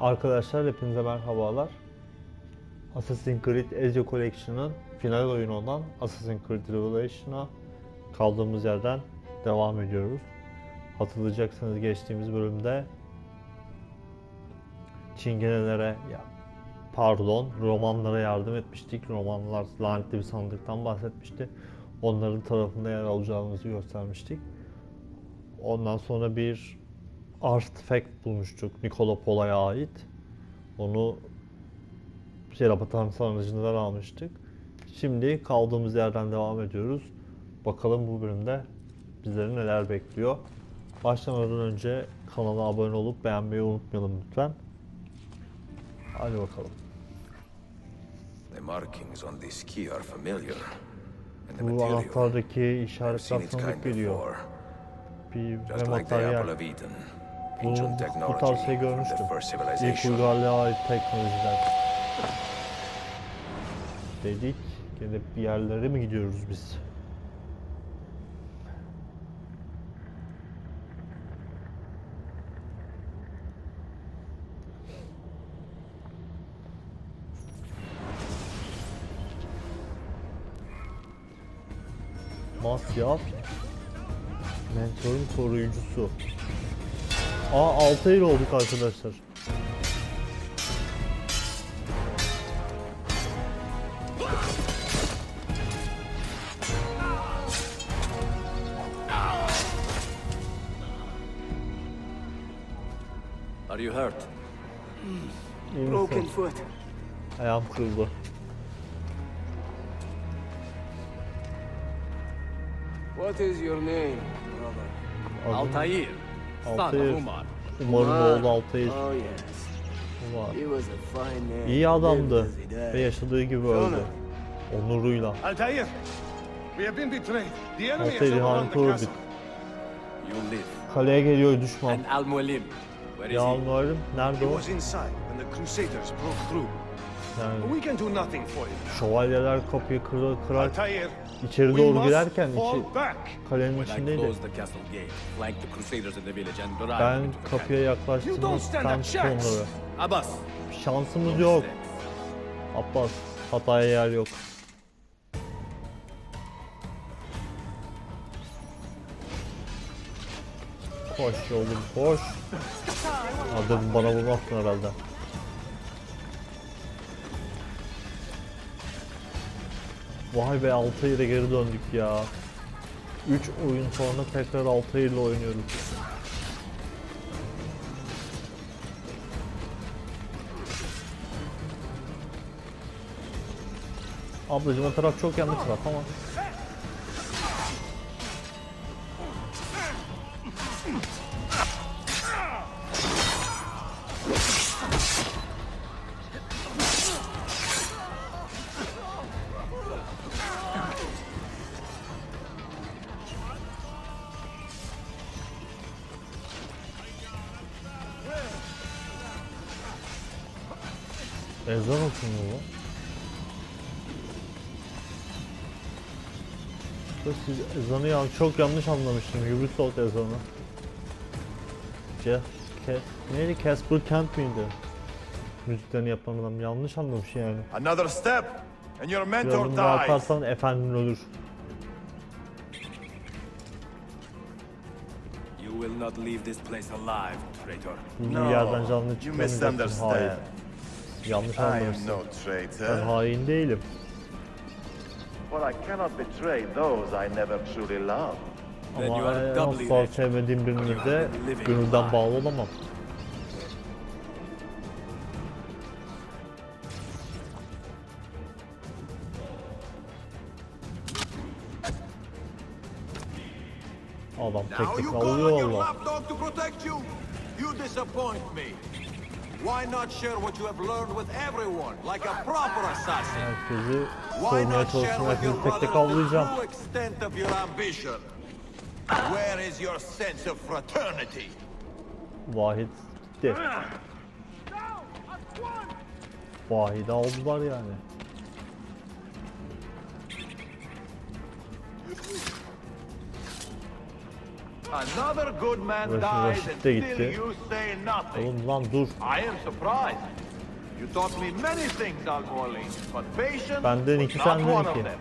Arkadaşlar hepinize merhabalar. Assassin's Creed Ezio Collection'ın final oyunu olan Assassin's Creed Revelation'a kaldığımız yerden devam ediyoruz. Hatırlayacaksınız geçtiğimiz bölümde Çingenelere ya pardon Romanlara yardım etmiştik. Romanlar lanetli bir sandıktan bahsetmişti. Onların tarafında yer alacağımızı göstermiştik. Ondan sonra bir artifact bulmuştuk Nikola Pola'ya ait. Onu Şerapatan sarnıcından almıştık. Şimdi kaldığımız yerden devam ediyoruz. Bakalım bu bölümde bizleri neler bekliyor. Başlamadan önce kanala abone olup beğenmeyi unutmayalım lütfen. Hadi bakalım. The markings on this key are familiar. Bu anahtardaki işaretler tanıdık geliyor. Bir ve materyal. Bunun bu tarz şey görmüştüm. İlk uygarlığa ait teknolojiler. Dedik. Gene bir yerlere mi gidiyoruz biz? Masyaf Mentorun koruyucusu Aa 6 yıl olduk arkadaşlar Are you hurt? İyi Broken misin? foot. Ayağım kırıldı What is your name, brother? Adım Altair, Umar. Umarım oğlu Altayır Oh man. İyi adamdı ve yaşadığı gibi öldü. Onuruyla. Altair, we have been betrayed. The enemy has Altair overrun ihanete the uğradık. castle. You live. Kaleye geliyor düşman. Ya? Muharrem nerede o? Yani şövalyeler kapıyı kırar, kırar Altair, içeri doğru girerken içi kalenin içindeydi. Ben kapıya You yaklaştığımda don't stand a kan chance. onları. camp. Abbas, Şansımız yok. Abbas hataya yer yok. Koş oğlum koş. Adım bana vurmazsın herhalde. Vay be Altayır'a geri döndük ya. 3 oyun sonra tekrar Altayır'la oynuyoruz. Ablacım o taraf çok yanlış taraf ama. Ezan okunuyor bu. Ya Siz ezanı ya çok yanlış anlamıştım. Ubisoft ezanı. Ce, ke, neydi? Casper Kent miydi? Müziklerini yapan adam yanlış anlamış yani. Another step, and your mentor dies. atarsan efendin ölür. You will not leave this place alive, traitor. No, yerden canlı you. Hayır. Yanlış I am anlamışsın. no Ben traitor. hain değilim. For I cannot betray those I never truly loved. Ama asla sevmediğim birini de gönülden bağlı olamam. Adam tek tek alıyor on Why not share what you have learned with everyone, like a proper assassin? Herkesi with your Herkesi tek tek avlayacağım. extent of your ambition? Where is your sense of fraternity? Vahit gitti. Vahid'i aldılar yani. Another good man dies and still you say nothing. Oğlum lan dur. I am surprised. You taught me many things, Al-Mualim, but patience Benden iki, not one of them.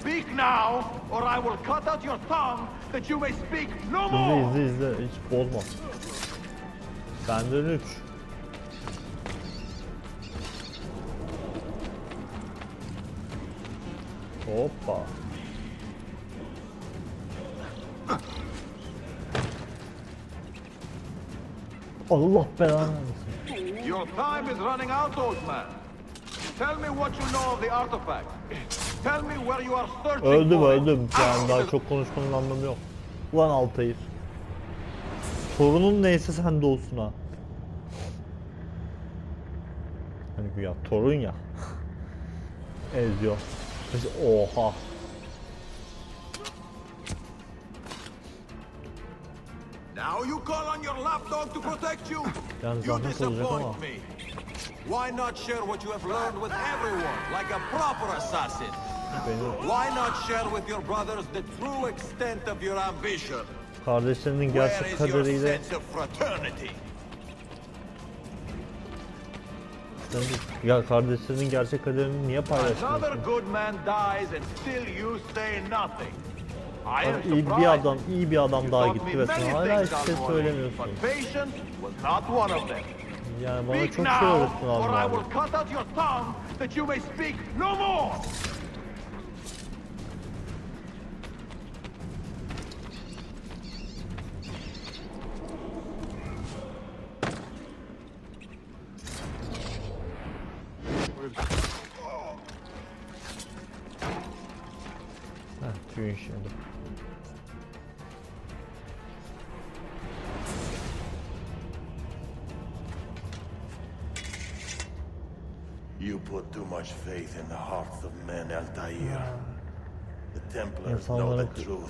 Speak now, or I will cut out your tongue that you may speak no İzle more. izle izle. Hiç bozma. Benden 3. Hoppa. Allah belanı versin. Your time is running out, old man. Tell me what you know of the artifact. Tell me where you are searching Öldüm öldüm. Yani daha çok konuşmanın anlamı yok. Ulan Altair. Torunun neyse sende olsun ha. Hani güya torun ya. Eziyor. Oha. Now you call on your lapdog to protect you? You zahmet olacak ama. disappoint me. Why not share what you have learned with everyone, like a proper assassin? Why not share with your brothers the true extent of your ambition? kardeşlerinin gerçek kaderiyle sense of fraternity? ya kardeşlerinin gerçek kaderini niye Another paylaşmıyorsun? good man dies and still you say nothing. I am Bak, iyi bir adam, iyi bir adam daha gitti ve sen hala hiçbir şey söylemiyorsun. Yani bana çok şey öğrettin abi. İnsanların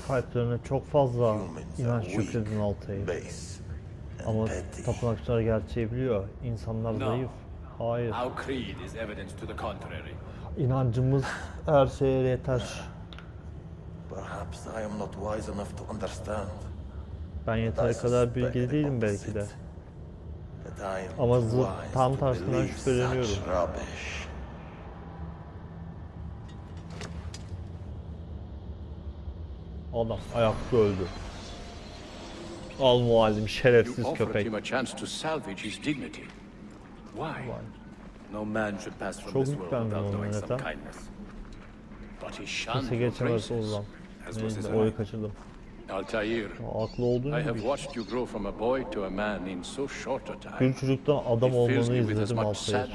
kalplerine çok fazla inanç yükledin and Ama tapınakçılar gerçeği biliyor. İnsanlar zayıf. Hayır. Our creed is evidence to the contrary. İnancımız her şeye yeter. Perhaps I am not wise enough to understand. Ben yeteri kadar bilgili değilim belki de. Ama tam believe şüpheleniyorum. Adam ayakta öldü. Al muallim şerefsiz köpek. Çok yüklendim he shunned Kimse geçemez oradan. Neyse oyu kaçırdım. Altair, Haklı olduğunu I have watched you grow from a boy to a man in so short a Bir time. çocuktan adam olmanı izledim Altair.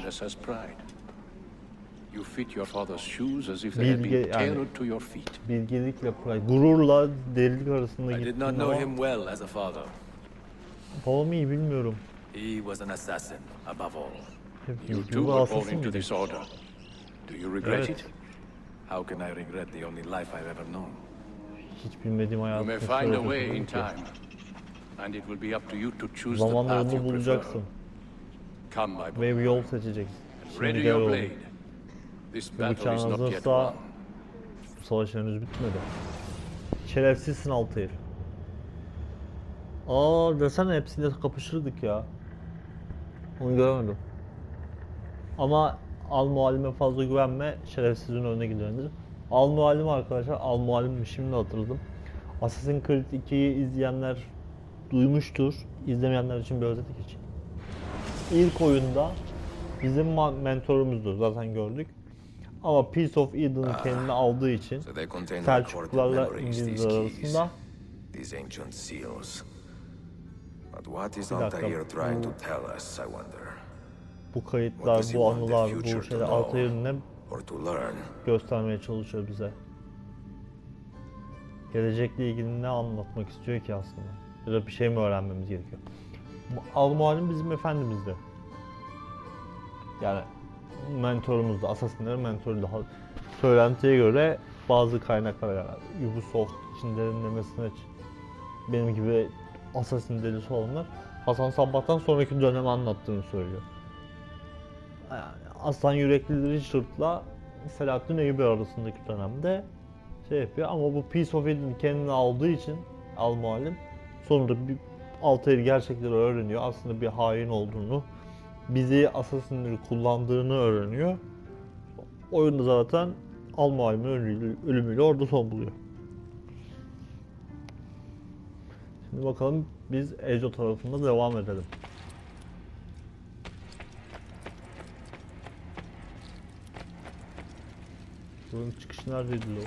You fit your father's shoes as if they Bilge- had been yani- tailored to your feet. Bilgelikle pride, gururla delilik arasında I did gittin not know ama him well as a father. iyi bilmiyorum. He was an assassin, above all. Hep You too were born into this order. Do you regret Evet. it? How can I regret the only life I've ever known? Hiç bilmediğim You may find a way in time, and it will be up to you to choose the path you prefer. bulacaksın Come, my boy. ve bir yol seçeceksin. Şimdi Ready gel your oğlum. blade. Not yet hazırsa- savaş henüz bitmedi. Şerefsizsin Altair. Aa desene hepsiyle kapışırdık ya. Onu göremedim. Ama Al Muallim'e fazla güvenme, şerefsizin önüne gidendir. Al Muallim arkadaşlar, Al Muallim'i şimdi hatırladım. Assassin's Creed 2'yi izleyenler duymuştur. İzlemeyenler için bir özet geçeyim. İlk oyunda bizim mentorumuzdu zaten gördük. Ama Piece of Eden'ı kendine aldığı için Selçuklularla İngilizler arasında these ancient seals. But what is Bir dakika, Altair trying bu- to tell us, I wonder? bu What kayıtlar, bu anılar, bu şeyler? Altair'in ne göstermeye çalışıyor bize? Gelecekle ilgili ne anlatmak istiyor ki aslında? Ya da bir şey mi öğrenmemiz gerekiyor? Bu Al Muallim bizim efendimizdi. Yani mentorumuzdu, Assassin'lerin mentoruydu. Ha- Söylentiye göre bazı kaynaklara göre Ubisoft için derinlemesine benim gibi Assassin delisi olanlar Hasan Sabbah'tan sonraki dönemi anlattığını söylüyor. Yani Aslan Yürekli Richard'la Selahattin Eyyubi arasındaki dönemde şey yapıyor ama bu Piece of Eden kendini aldığı için Al Muallim Sonunda bir Altair gerçekleri öğreniyor. Aslında bir hain olduğunu, bizi Assassin'leri kullandığını öğreniyor. Oyunda zaten Almaym'ın ölümüyle, orada son buluyor. Şimdi bakalım biz Ejo tarafında devam edelim. Buranın çıkışı neredeydi lo?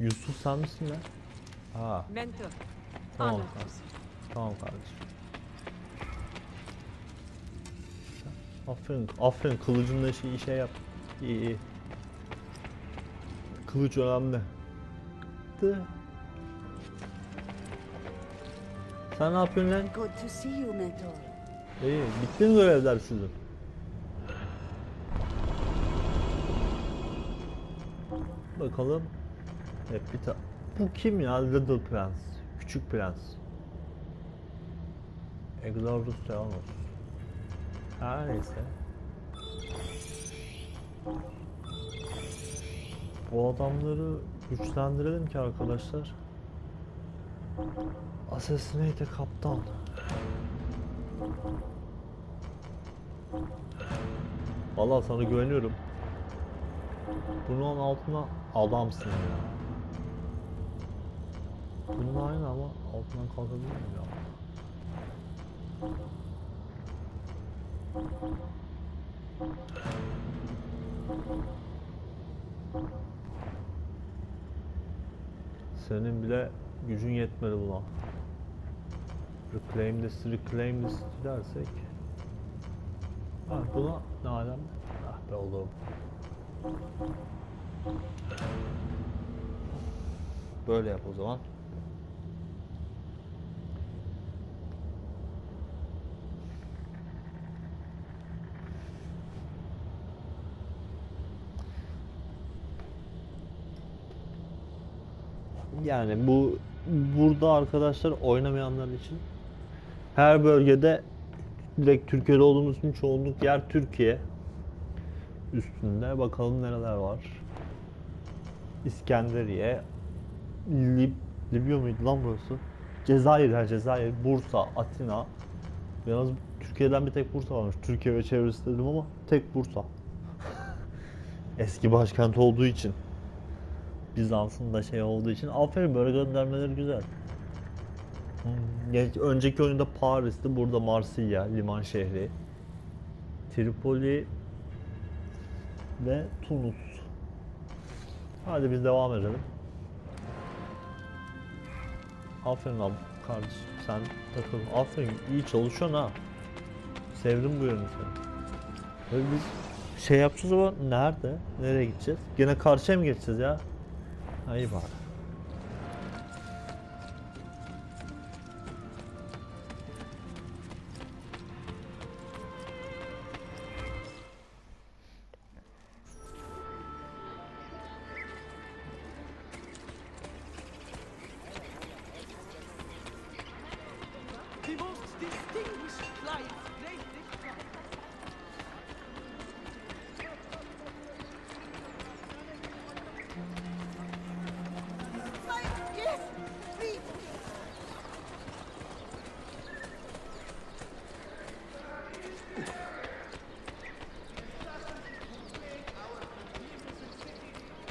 Yusuf sen misin lan? Ha Mentor. Tamam Anladım. kardeşim. Tamam kardeşim. Aferin, aferin kılıcınla şey, şey yap. İyi iyi. Kılıç önemli. Dı. Sen ne yapıyorsun lan? Good to see you, Mentor. İyi, bitti mi görevler sizin? Bakalım. Hep bir ta- Bu kim ya? Little Prens. Küçük Prens. Exodus Theonos. Her neyse. Bu adamları güçlendirelim ki arkadaşlar. Assassinate kaptan. Vallahi sana güveniyorum. Bunun altına adamsın ya. Bunun aynı ama altından kalkabilir miyim ya? Senin bile gücün yetmedi buna. Reclaim this, reclaim this dersek. Ha buna ne alem? Ah be oğlum. Böyle yap o zaman. Yani bu burada arkadaşlar oynamayanlar için her bölgede direkt Türkiye'de olduğumuz için çoğunluk yer Türkiye üstünde. Bakalım nereler var. İskenderiye, Lib Libya mıydı lan burası? Cezayir, ha Cezayir, Bursa, Atina. Yalnız Türkiye'den bir tek Bursa varmış. Türkiye ve çevresi dedim ama tek Bursa. Eski başkent olduğu için. Bizans'ın da şey olduğu için. Aferin böyle göndermeleri güzel. Hmm, geç- Önceki oyunda Paris'ti, burada Marsilya, liman şehri. Tripoli ve Tunus. Hadi biz devam edelim. Aferin abi kardeşim sen takıl. Aferin iyi çalışıyorsun ha. Sevdim bu yönünü seni. Böyle biz şey yapacağız ama nerede? Nereye gideceğiz? Gene karşıya mı geçeceğiz ya? Ha iyi bari.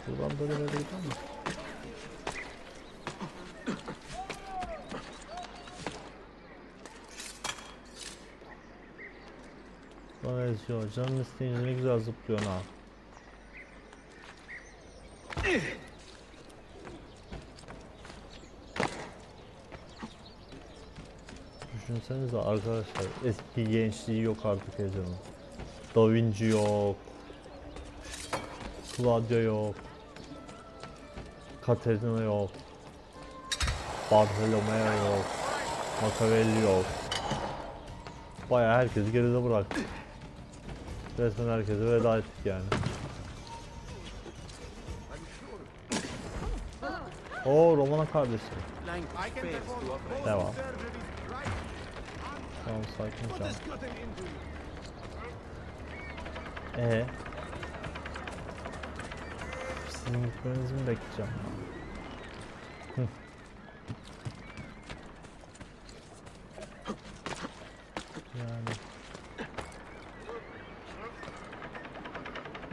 Buradan böyle böyle gider mi? Bana yazıyor. Canın isteyince ne güzel zıplıyorsun ha. Düşünsenize arkadaşlar eski gençliği yok artık Ece'nin. Da Vinci yok. Claudio yok. Katerina yok. Bartolomeo yok. Machiavelli yok. Bayağı herkesi geride bıraktık. Resmen herkese veda ettik yani. Oo Romana kardeşi. Devam. Tamam sakin an. Ee? Sizin gitmenizi mi bekleyeceğim? Yani.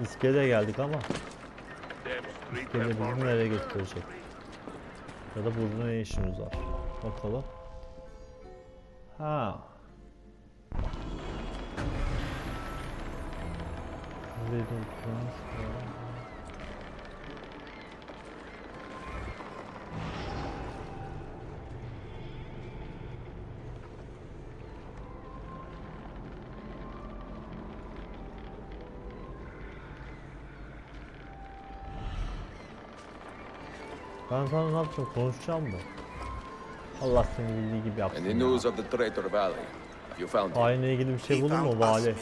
İskele geldik ama İskele bizi nereye götürecek? Ya da burada ne işimiz var? Bakalım. Ha. Little Prince. Ben sana ne yapacağım? Konuşacağım mı? Allah seni bildiği gibi yapsın. Any ya. news of the Traitor Valley? You found him? Hainle ilgili bir şey buldun mu vali?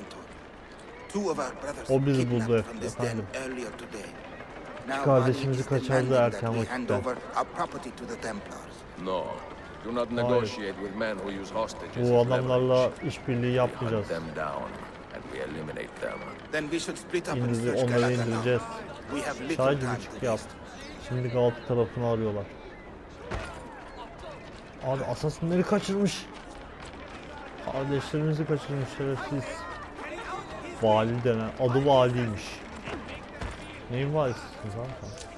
O bizi buldu efendim. Now Kardeşimizi kaçırdı erken vakitte. the. No. Do not negotiate with men who use hostages Bu adamlarla işbirliği yapmayacağız. them down and we eliminate them. Then we should split up and search onları indireceğiz. now. We have little Sadece time bir çık to yap. waste. Şimdi Galata tarafını arıyorlar. Abi asasinleri kaçırmış. Kardeşlerimizi kaçırmış şerefsiz. Vali denen. Adı valiymiş. Neyin valisisin kanka?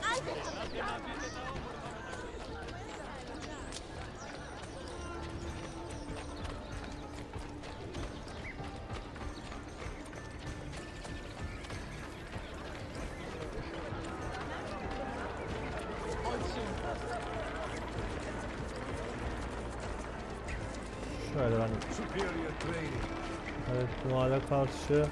İhtimale karşı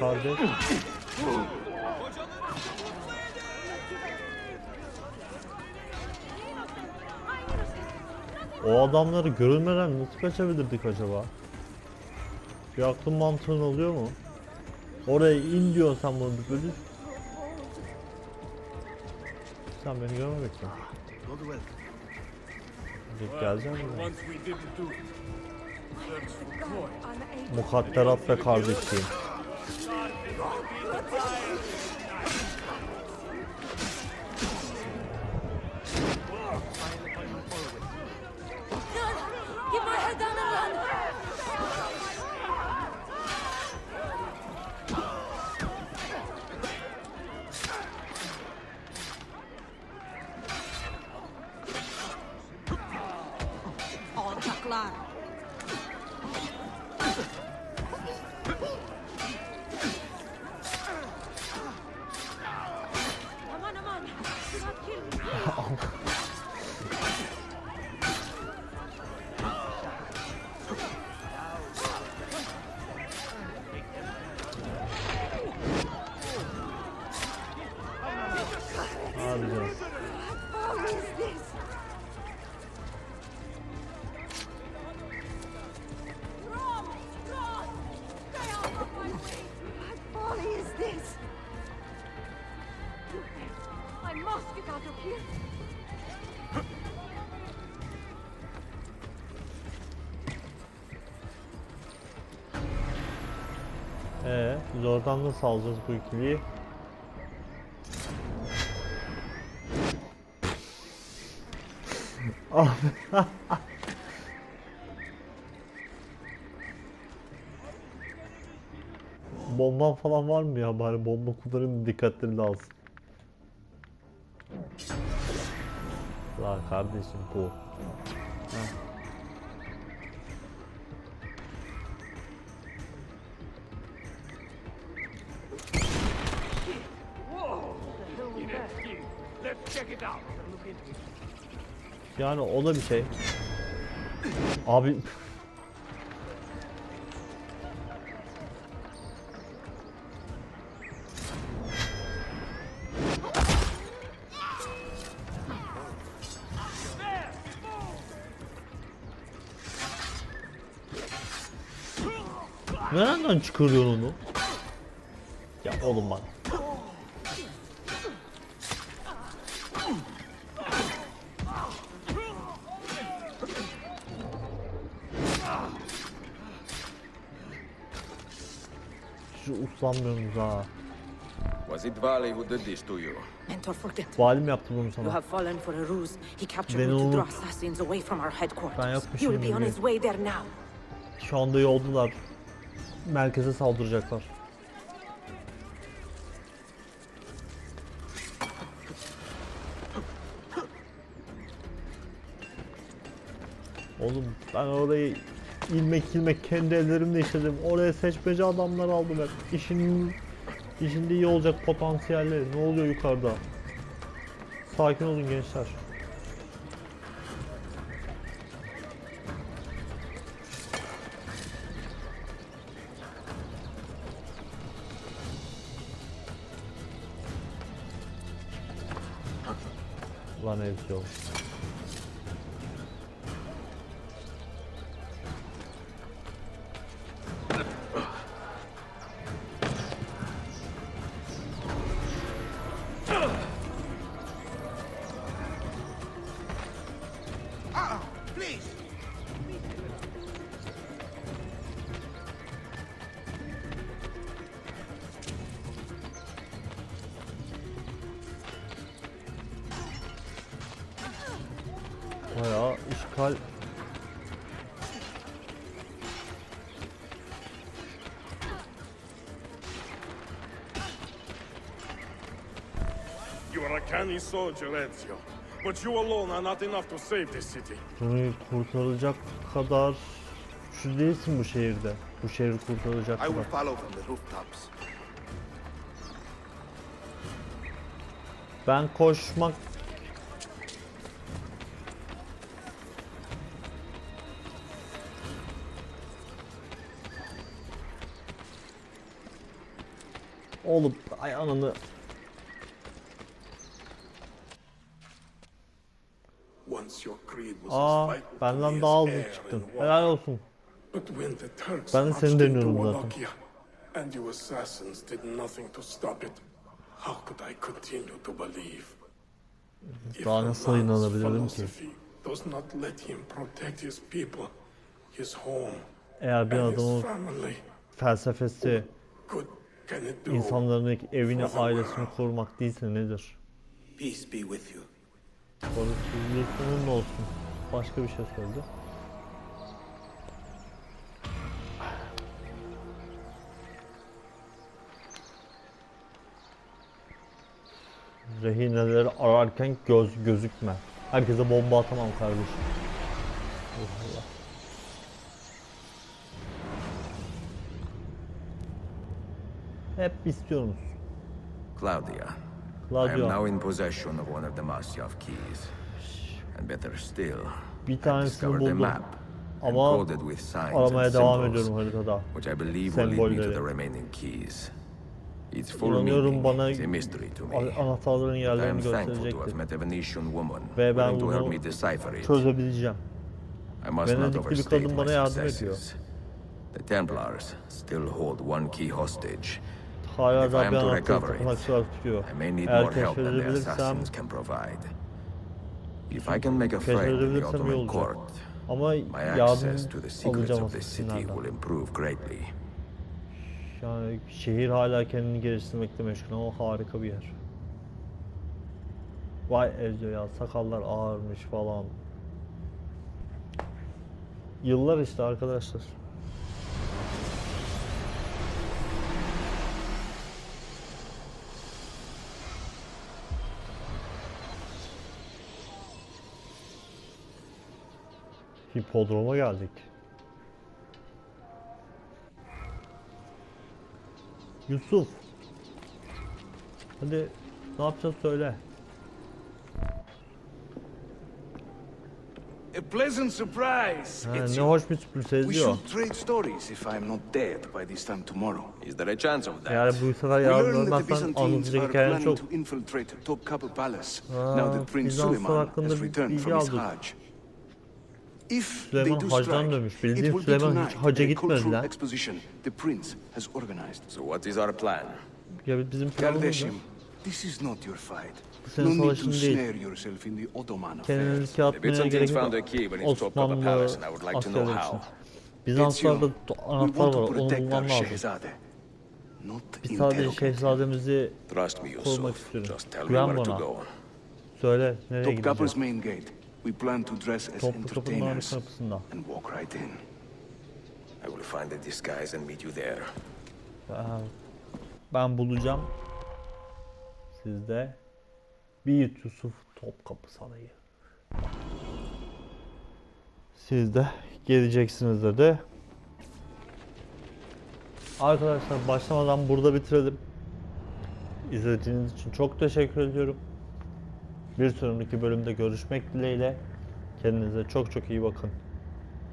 kardeş. O adamları görünmeden nasıl kaçabilirdik acaba? Bir aklın mantığın oluyor mu? Oraya in diyorsun sen bunu böyle. Sen beni görmemek mi? Gidip gelecek mi? Mukadderat ve kardeşliğim. Time. Here! Ee, biz nasıl alacağız bu ikiliyi? Abi. Bomban falan var mı ya bari bomba kullanayım dikkatleri lazım. La kardeşim bu. Heh. Yani o da bir şey. Abi Nereden çıkarıyorsun onu? Ya oğlum bak. Şu uslanmıyorsunuz ha. Was it Vali who did this to you? Mentor, forget. Valim yaptı bunu You sana. have fallen for a ruse. He captured Beni me to unut. draw assassins away from our Ben headquarters. yapmışım He will be on his way there now. Şu anda yoldular. Merkeze saldıracaklar. Oğlum ben orayı ilmek ilmek kendi ellerimle işledim. Oraya seçmeci adamlar aldım hep. İşin işinde iyi olacak potansiyelleri. Ne oluyor yukarıda? Sakin olun gençler. Lan Ezio. Please! Soldier, Ezio. But you alone are not enough to save this city. bunu kurtaracak kadar güçlü değilsin bu şehirde. Bu şehri kurtaracak I will follow from the rooftops. Ben koşmak Oğlum ay ananı Once your creed was Aa benden me daha hızlı çıktın. Helal olsun. Ben de seni deniyorum zaten. Wallachia and you assassins did nothing to stop it, how could I continue to believe? If Daha nasıl inanabilirim ki? philosophy Does not let him protect his people, his home, Eğer bir and his adamın family. felsefesi Good can it do? insanların evini, ailesini korumak değilse nedir? Peace be with you. Seninle olsun. Başka bir şey söyledi. Rehineleri ararken göz gözükme. Herkese bomba atamam kardeşim. Hep istiyorsunuz. Claudia. I Claudio. am now in possession of one of the Masyaf keys. And better still, Bir tanesini buldum. map Ama aramaya devam ediyorum haritada. which I believe will lead me to the Sembolleri. remaining keys. Its full İnanıyorum bana anahtarların yerlerini gösterecektir. Ve ben bunu. Çözebileceğim. Venedikli bir kadın bana yardım ediyor. The Templars still hold one key hostage. Hala tutuyor. I may need Eğer the keşfedebilirsem. If I can make a friend in the Ottoman court, Ama my access to the secrets of this city will improve greatly. Yani şehir hala kendini geliştirmekle meşgul ama harika bir yer. Vay Ezio ya sakallar ağarmış falan. Yıllar işte arkadaşlar. Hipodroma geldik. Yusuf. Hadi ne yapacağız söyle. A pleasant surprise. Ha, It's ne hoş bir sürpriz We should trade stories if I'm not dead by this time tomorrow. Is there a chance of that? Eğer bu sefer We yardım learned that the vermezsen Byzantines anlatacak are hikayen planning çok. to infiltrate Topkapi Palace. Aa, Now that Prince Bizanslar Suleiman hakkında has bir returned bilgi from his aldık. Hajj. If they Süleyman do hacdan strike, dönmüş. it Bildiğin will be Süleyman hiç tonight hacca at a gitmedi cultural lan. exposition the prince has organized. So what is our plan? Ya bizim planımız ne? Kardeşim, this is not your fight. Bu senin No need to savaşın değil. snare yourself in the Ottoman Kendini affairs. riske atmaya gerek found yok. Osmanlı Palace and I would like to know askerleri için. Bizanslarda anahtar want var. Onu bulmam lazım. Biz sadece şehzademizi Trust me, korumak me Güven where to bana. Söyle nereye gideceğiz? We plan to dress as Toplu entertainers kapısında. and walk right in. I will find a disguise and meet you there. Ben- Ben bulacağım. Sizde Büyük Yusuf Topkapı Sarayı. Siz de geleceksiniz dedi. Arkadaşlar başlamadan burada bitirelim. İzlediğiniz için çok teşekkür ediyorum. Bir sonraki bölümde görüşmek dileğiyle. Kendinize çok çok iyi bakın.